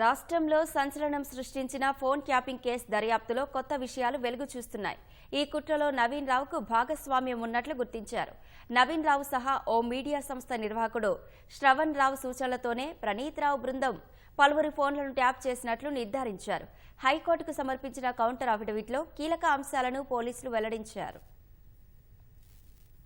రాష్ట్రంలో సంచలనం సృష్టించిన ఫోన్ క్యాపింగ్ కేసు దర్యాప్తులో కొత్త విషయాలు వెలుగు చూస్తున్నాయి. ఈ కుట్రలో నవీన్ రావుకు భాగస్వామ్యం ఉన్నట్లు గుర్తించారు. నవీన్ రావు సహా ఓ మీడియా సంస్థ నిర్వాహకుడు శ్రవణ్ రావు సూచనలతోనే ప్రణీత్ రావు బృందం పలువురి ఫోన్లను ట్యాప్ చేసినట్లు నిర్ధారించారు. హైకోర్టుకు సమర్పించిన కౌంటర్ అఫిడవిట్లో కీలక అంశాలను పోలీసులు వెల్లడించారు.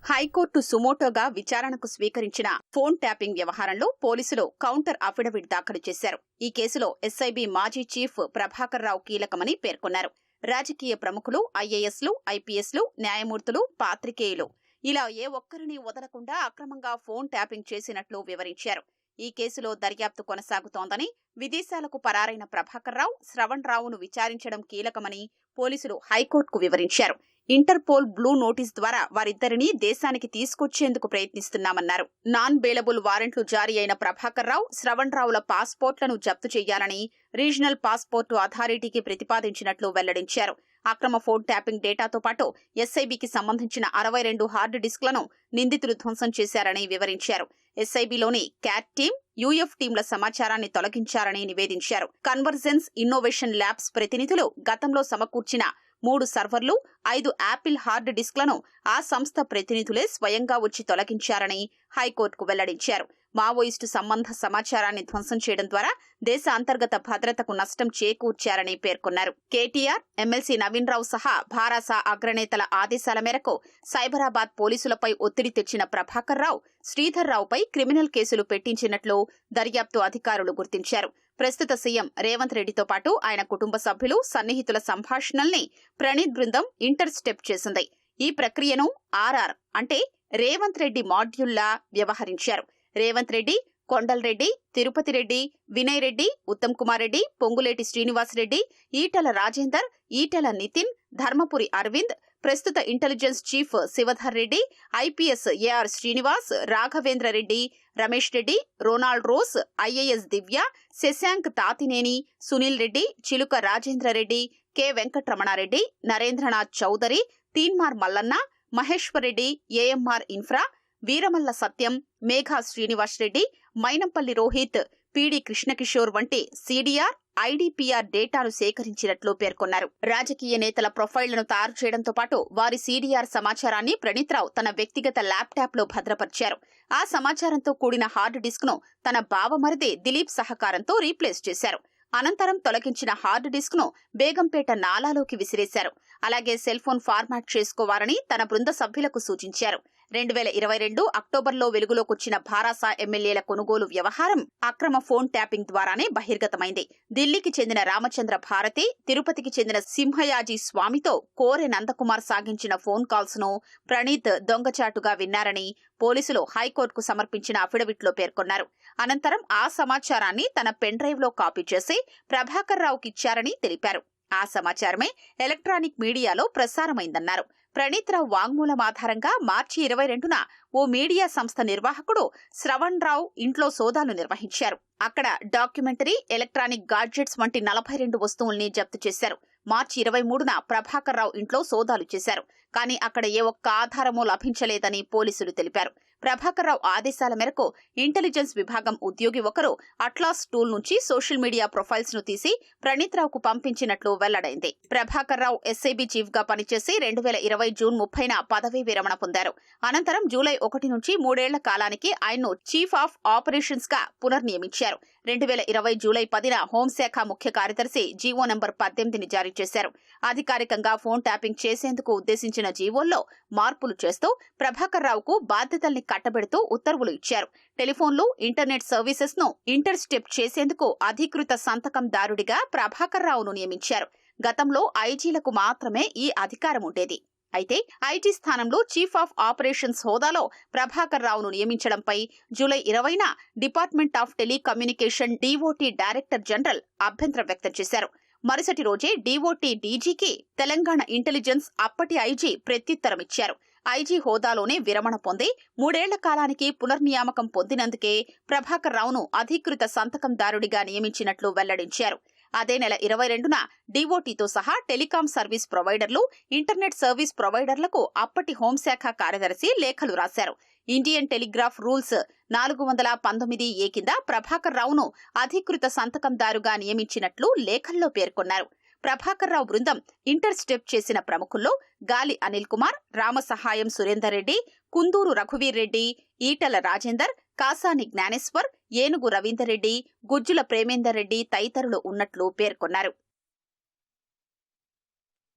హైకోర్టు సుమోటోగా విచారణకు స్వీకరించిన ఫోన్ ట్యాపింగ్ వ్యవహారంలో పోలీసులు కౌంటర్ అఫిడవిట్ దాఖలు చేశారు. ఈ కేసులో ఎస్ఐబి మాజీ చీఫ్ ప్రభాకర్ రావు కీలకమని పేర్కొన్నారు. రాజకీయ ప్రముఖులు ఐఏఎస్లు ఐపీఎస్లు న్యాయమూర్తులు పాత్రికేయులు ఇలా ఏ ఒక్కరిని వదలకుండా అక్రమంగా ఫోన్ ట్యాపింగ్ చేసినట్లు వివరించారు. ఈ కేసులో దర్యాప్తు కొనసాగుతోందని విదేశాలకు పరారైన ప్రభాకర్ రావు శ్రవణ్ రావును విచారించడం కీలకమని పోలీసులు హైకోర్టుకు వివరించారు. ఇంటర్పోల్ బ్లూ నోటీస్ ద్వారా వారిద్దరిని దేశానికి తీసుకొచ్చేందుకు ప్రయత్నిస్తున్నామన్నారు. నాన్ బేలబుల్ వారెంట్లు జారీ అయిన ప్రభాకర్ రావు శ్రవణ్ రావుల పాస్పోర్ట్లను జప్తు చేయాలని రీజనల్ పాస్పోర్టు అథారిటీకి ప్రతిపాదించినట్లు వెల్లడించారు. అక్రమ ఫోన్ ట్యాపింగ్ డేటాతో పాటు ఎస్ఐబికి సంబంధించిన అరవై రెండు హార్డ్ డిస్క్లను నిందితులు ధ్వంసం చేశారని వివరించారు. ఎస్ఐబిలోని క్యాట్ టీం యూఎఫ్ టీంల సమాచారాన్ని తొలగించారని నివేదించారు. కన్వర్జెన్స్ ఇన్నోవేషన్ ల్యాబ్స్ ప్రతినిధులు గతంలో సమకూర్చిన మూడు సర్వర్లు ఐదు యాపిల్ హార్డ్ డిస్క్లను ఆ సంస్థ ప్రతినిధులే స్వయంగా వచ్చి తొలగించారని హైకోర్టుకు వెల్లడించారు. మావోయిస్టు సంబంధ సమాచారాన్ని ధ్వంసం చేయడం ద్వారా దేశ అంతర్గత భద్రతకు నష్టం చేకూర్చారని పేర్కొన్నారు. కేటీఆర్ ఎమ్మెల్సీ నవీన్ రావు సహా భారాస అగ్రనేతల ఆదేశాల మేరకు సైబరాబాద్ పోలీసులపై ఒత్తిడి తెచ్చిన ప్రభాకర్ రావు శ్రీధర్ రావుపై క్రిమినల్ కేసులు పెట్టించినట్లు దర్యాప్తు అధికారులు గుర్తించారు. ప్రస్తుత సీఎం రేవంత్ రెడ్డితో పాటు ఆయన కుటుంబ సభ్యులు సన్నిహితుల సంభాషణల్ని ప్రణీత్ బృందం ఇంటర్ స్టెప్ చేసింది. ఈ ప్రక్రియను ఆర్ఆర్ అంటే రేవంత్ రెడ్డి మాడ్యూల్లా వ్యవహరించారు. రేవంత్ రెడ్డి కొండల్రెడ్డి తిరుపతి రెడ్డి వినయ్ రెడ్డి ఉత్తమ్ కుమార్ రెడ్డి పొంగులేటి శ్రీనివాస్ రెడ్డి ఈటల రాజేందర్ ఈటల నితిన్ ధర్మపురి అరవింద్ ప్రస్తుత intelligence chief Shivadhar Reddy IPS A R Srinivas Raghavendra Reddy Ramesh Reddy Ronald Rose IAS Divya Shashank Tatineni Sunil Reddy Chiluka Rajendra Reddy K Venkataramana Reddy Narendranath Chowdary Teenmar Mallanna Maheshwar Reddy AMR infra Veeramalla Satyam Megha Srinivas Reddy Mynampally Rohit P D Krishna Kishore వంటి CDR ఐడీపీఆర్ డేటాను సేకరించినట్లు పేర్కొన్నారు. రాజకీయ నేతల ప్రొఫైళ్ళను తయారు చేయడంతో పాటు వారి CDR సమాచారాన్ని ప్రణీత్రావు తన వ్యక్తిగత ల్యాప్టాప్లో భద్రపరిచారు. ఆ సమాచారంతో కూడిన హార్డ్ డిస్క్ను తన బావమరిది దిలీప్ సహకారంతో రీప్లేస్ చేశారు. అనంతరం తొలగించిన హార్డ్ డిస్క్ను బేగంపేట నాలాలోకి విసిరేశారు. అలాగే సెల్ ఫోన్ ఫార్మాట్ చేసుకోవాలని తన బృంద సభ్యులకు సూచించారు. రెండు వేల ఇరవై రెండు అక్టోబర్లో వెలుగులోకొచ్చిన భారాసా ఎమ్మెల్యేల కొనుగోలు వ్యవహారం అక్రమ ఫోన్ ట్యాపింగ్ ద్వారానే బహిర్గతమైంది. ఢిల్లీకి చెందిన రామచంద్ర భారతి తిరుపతికి చెందిన సింహయాజీ స్వామితో కోరె నందకుమార్ సాగించిన ఫోన్ కాల్స్ను ప్రణీత్ దొంగచాటుగా విన్నారని పోలీసులు హైకోర్టుకు సమర్పించిన అఫిడవిట్లో పేర్కొన్నారు. అనంతరం ఆ సమాచారాన్ని తన పెన్ డ్రైవ్లో కాపీ చేసి ప్రభాకర్ రావుకిచ్చారని తెలిపారు. ఆ సమాచారమే ఎలక్ట్రానిక్ మీడియాలో ప్రసారమైందన్నారు. ప్రణీత్ రావు వాంగ్మూలం ఆధారంగా మార్చి ఇరవై రెండున ఓ మీడియా సంస్థ నిర్వాహకుడు శ్రవణ్ రావు ఇంట్లో సోదాలు నిర్వహించారు. అక్కడ డాక్యుమెంటరీ ఎలక్ట్రానిక్ గాడ్జెట్స్ వంటి నలభై రెండు వస్తువుల్ని జప్తు చేశారు. మార్చి ఇరవై మూడున ప్రభాకర్ రావు ఇంట్లో సోదాలు చేశారు. కానీ అక్కడ ఏ ఒక్క ఆధారమూ లభించలేదని పోలీసులు తెలిపారు. ప్రభాకర్ రావు ఆదేశాల మేరకు ఇంటెలిజెన్స్ విభాగం ఉద్యోగి ఒకరు అట్లాస్ టూల్ నుంచి సోషల్ మీడియా ప్రొఫైల్స్ను తీసి ప్రణీత్రావుకు పంపించినట్లు వెల్లడైంది. ప్రభాకర్రావు ఎస్ఐబి చీఫ్గా పనిచేసి రెండు వేల ఇరవై జూన్ ముప్పైన పదవీ విరమణ పొందారు. అనంతరం జూలై ఒకటి నుంచి మూడేళ్ళ కాలానికి ఆయన్ను చీఫ్ ఆఫ్ ఆపరేషన్స్గా పునర్నియమించారు. రెండు వేల ఇరవై జూలై పదిన హోంశాఖ ముఖ్య కార్యదర్శి జీవో నంబర్ పద్దెనిమిదిని జారీ చేశారు. అధికారికంగా ఫోన్ ట్యాపింగ్ చేసేందుకు ఉద్దేశించిన జీవోల్లో మార్పులు చేస్తూ ప్రభాకర్ రావుకు బాధ్యతల్ని కట్టబెడుతూ ఉత్తర్వులు ఇచ్చారు. టెలిఫోన్లు ఇంటర్నెట్ సర్వీసెస్ను ఇంటర్ స్టెప్ చేసేందుకు అధికృత సంతకందారుడిగా ప్రభాకర్ రావును నియమించారు. గతంలో ఐజీలకు మాత్రమే ఈ అధికారం ఉండేది. అయితే ఐటీ స్థానంలో చీఫ్ ఆఫ్ ఆపరేషన్స్ హోదాలో ప్రభాకర్ రావును నియమించడంపై జూలై ఇరవైన department of telecommunication DOT director general అభ్యంతరం వ్యక్తం చేశారు. మరుసటి రోజే డీఓటీ డీజీకి తెలంగాణ ఇంటెలిజెన్స్ అప్పటి ఐజీ ప్రత్యుత్తరమిచ్చారు. ఐజీ హోదాలోనే విరమణ పొంది మూడేళ్ళ కాలానికి పునర్నియామకం పొందినందుకే ప్రభాకర్ రావును అధికృత సంతకందారుడిగా నియమించినట్లు వెల్లడించారు. అదే నెల ఇరవై రెండున డీఓటీతో సహా టెలికాం సర్వీస్ ప్రొవైడర్లు ఇంటర్నెట్ సర్వీస్ ప్రొవైడర్లకు అప్పటి హోంశాఖ కార్యదర్శి లేఖలు రాశారు. ఇండియన్ టెలిగ్రాఫ్ రూల్స్ నాలుగు వందల పంతొమ్మిది ఏ కింద ప్రభాకర్ రావును అధికృత సంతకందారుగా నియమించినట్లు లేఖల్లో పేర్కొన్నారు. ప్రభాకర్ రావు బృందం ఇంటర్ స్టెప్ చేసిన ప్రముఖుల్లో గాలి అనిల్ కుమార్ రామసహాయం సురేందర్ రెడ్డి కుందూరు రఘువీర్ రెడ్డి ఈటల రాజేందర్ కాసాని జ్ఞానేశ్వర్ ఏనుగు రవీందర్ రెడ్డి గుజ్జుల ప్రేమేందర్ రెడ్డి తదితరులు ఉన్నట్లు పేర్కొన్నారు.